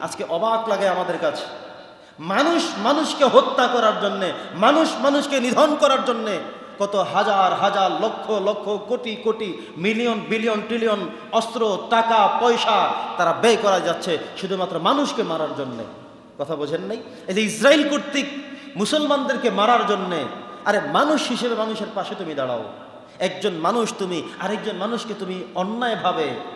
আজকে অবাক লাগে আমাদের কাছে। মানুষ মানুষকে হত্যা করার জন্যে, মানুষ মানুষকে নিধন করার জন্যে কত হাজার হাজার, lakh lakh, crore crore, million, billion, trillion অস্ত্র, টাকা, পয়সা তারা ব্যয় করা যাচ্ছে শুধুমাত্র মানুষকে মারার জন্যে। কথা বোঝেন নাই? এই যে ইসরায়েল কর্তৃক মুসলমানদেরকে মারার জন্যে, আরে মানুষ হিসেবে মানুষের পাশে তুমি দাঁড়াও। একজন মানুষ তুমি, আরেকজন মানুষকে তুমি অন্যায়ভাবে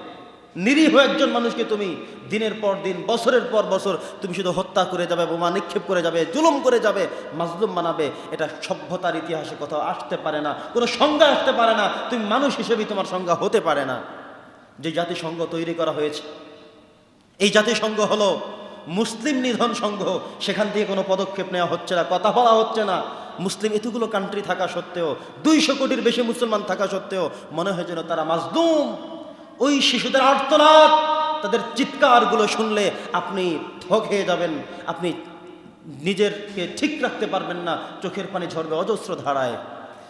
নিরীহ একজন মানুষকে তুমি দিনের পর দিন, বছরের পর বছর তুমি শুধু হত্যা করে যাবে, বোমা নিক্ষেপ করে যাবে, জুলুম করে যাবে, মাজলুম বানাবে। এটা সভ্যতার ইতিহাসে কোথাও আসতে পারে না, কোনো সংজ্ঞা আসতে পারে না। তুমি মানুষ হিসেবেই তোমার সংজ্ঞা হতে পারে না। যে জাতিসংঘ তৈরি করা হয়েছে, এই জাতিসংঘ হলো মুসলিম নিধন সংঘ। সেখান থেকে কোনো পদক্ষেপ নেওয়া হচ্ছে না, কথা বলা হচ্ছে না। মুসলিম এতগুলো কান্ট্রি থাকা সত্ত্বেও, দুইশো কোটির বেশি মুসলমান থাকা সত্ত্বেও মনে হয় যেন তারা মাজদুম ওই শিশুদের আর্তনাদ, তাদের চিৎকারগুলো শুনলে আপনি ঠক যাবেন, আপনি নিজেরকে ঠিক রাখতে পারবেন না, চোখের পানি ঝরবে অজস্র ধারায়।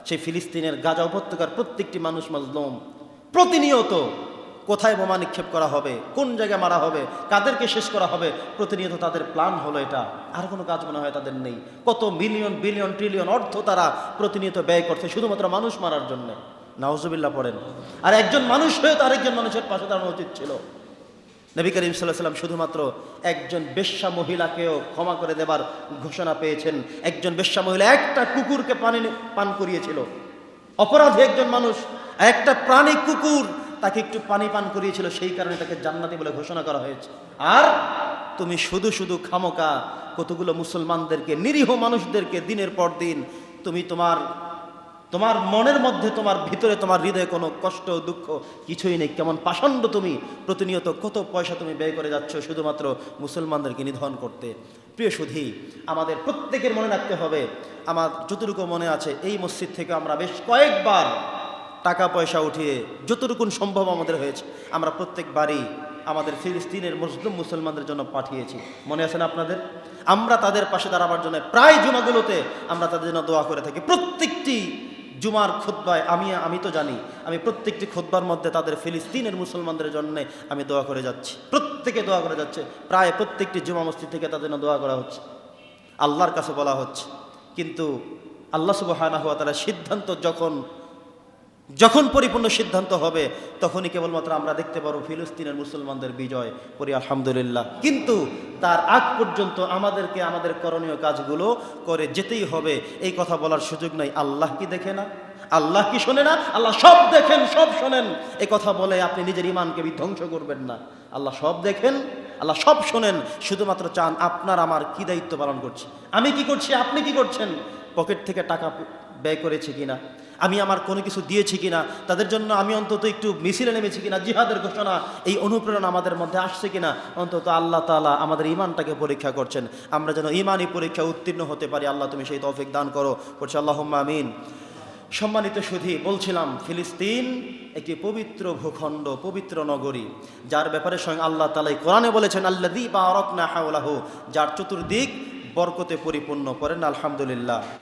সেই ফিলিস্তিনের গাজা উপত্যকার প্রত্যেকটি মানুষ মাজলুম। প্রতিনিয়ত কোথায় বোমা নিক্ষেপ করা হবে, কোন জায়গায় মারা হবে, কাদেরকে শেষ করা হবে, প্রতিনিয়ত তাদের প্ল্যান হলো এটা। আর কোনো কাজ মনে হয় তাদের নেই। কত মিলিয়ন, বিলিয়ন, ট্রিলিয়ন অর্থ তারা প্রতিনিয়ত ব্যয় করছে, শুধুমাত্র মানুষ মারার জন্য। নাউজুবিল্লাহ পড়েন। আর একজন মানুষ হয়ে তো আরেকজন মানুষের পাশে দাঁড়ানো উচিত ছিল। নবী করিম সাল্লাহ সাল্লাম শুধুমাত্র একজন বেশ্যা মহিলাকেও ক্ষমা করে দেবার ঘোষণা পেয়েছেন। একজন বেশ্যা মহিলা একটা কুকুরকে পানি পান করিয়েছিল। অপরাধী একজন মানুষ, একটা প্রাণী কুকুর তাকে একটু পানি পান করিয়েছিল, সেই কারণে তাকে জান্নাতি বলে ঘোষণা করা হয়েছে। আর তুমি শুধু শুধু খামোকা কতগুলো মুসলমানদেরকে, নিরীহ মানুষদেরকে দিনের পর দিন তুমি তোমার তোমার মনের মধ্যে, তোমার ভিতরে, তোমার হৃদয়ে কোনো কষ্ট, দুঃখ কিছুই নেই। কেমন পাষণ্ড তুমি, প্রতিনিয়ত কত পয়সা তুমি ব্যয় করে যাচ্ছ শুধুমাত্র মুসলমানদেরকে নিধন করতে। প্রিয় সুধী, আমাদের প্রত্যেকের মনে রাখতে হবে, আমার যতটুকু মনে আছে, এই মসজিদ থেকে আমরা বেশ কয়েকবার টাকা পয়সা উঠিয়ে যতটুকুন সম্ভব আমাদের হয়েছে, আমরা প্রত্যেকবারই আমাদের ফিলিস্তিনের মুসলিম মুসলমানদের জন্য পাঠিয়েছি। মনে আছে না আপনাদের? আমরা তাদের পাশে দাঁড়াবার জন্য প্রায় জুমাগুলোতে আমরা তাদের জন্য দোয়া করে থাকি। প্রত্যেকটি জুমার খুদ্বায় আমি আমি তো জানি, আমি প্রত্যেকটি খুদ্বার মধ্যে তাদের ফিলিস্তিনের মুসলমানদের জন্য আমি দোয়া করে যাচ্ছি। প্রত্যেকে দোয়া করে যাচ্ছে, প্রায় প্রত্যেকটি জুমা মসজিদ থেকে তাদের দোয়া করা হচ্ছে। আল্লাহর কাছে বলা হচ্ছে। কিন্তু আল্লাহ সুবাহ তারা সিদ্ধান্ত যখন যখন পরিপূর্ণ সিদ্ধান্ত হবে, তখনই কেবলমাত্র আমরা দেখতে পারব ফিলিস্তিনের মুসলমানদের বিজয়। পরি আলহামদুলিল্লাহ। কিন্তু তার আগ পর্যন্ত আমাদেরকে আমাদের করণীয় কাজগুলো করে যেতেই হবে। এই কথা বলার সুযোগ নাই। আল্লাহ কি দেখে না? আল্লাহ কি শোনে না? আল্লাহ সব দেখেন, সব শোনেন। এ কথা বলে আপনি নিজের ইমানকে বিধ্বংস করবেন না। আল্লাহ সব দেখেন, আল্লাহ সব শোনেন। শুধুমাত্র চান আপনার আমার কি দায়িত্ব পালন করছি? আমি কি করছি? আপনি কি করছেন? পকেট থেকে টাকা ব্যয় করেছে কিনা? আমি আমার কোনো কিছু দিয়েছি কিনা, তাদের জন্য আমি অন্তত একটু মিছিলে নেমেছি কিনা, জিহাদের ঘোষণা, এই অনুপ্রেরণা আমাদের মধ্যে আসছে কিনা, অন্তত আল্লাহ তালা আমাদের ইমানটাকে পরীক্ষা করছেন। আমরা যেন ইমানই পরীক্ষা উত্তীর্ণ হতে পারি, আল্লাহ তুমি সেই তৌফিক দান করো। করছি আল্লাহ আমিন। সম্মানিত সুধী, বলছিলাম, ফিলিস্তিন একটি পবিত্র ভূখণ্ড, পবিত্র নগরী, যার ব্যাপারে স্বয়ং আল্লাহ তালাই কোরআনে বলেছেন আল্লাহ দি বা রকনা হাওলাহু। যার চতুর্দিক বরকতে পরিপূর্ণ করেন আলহামদুলিল্লাহ।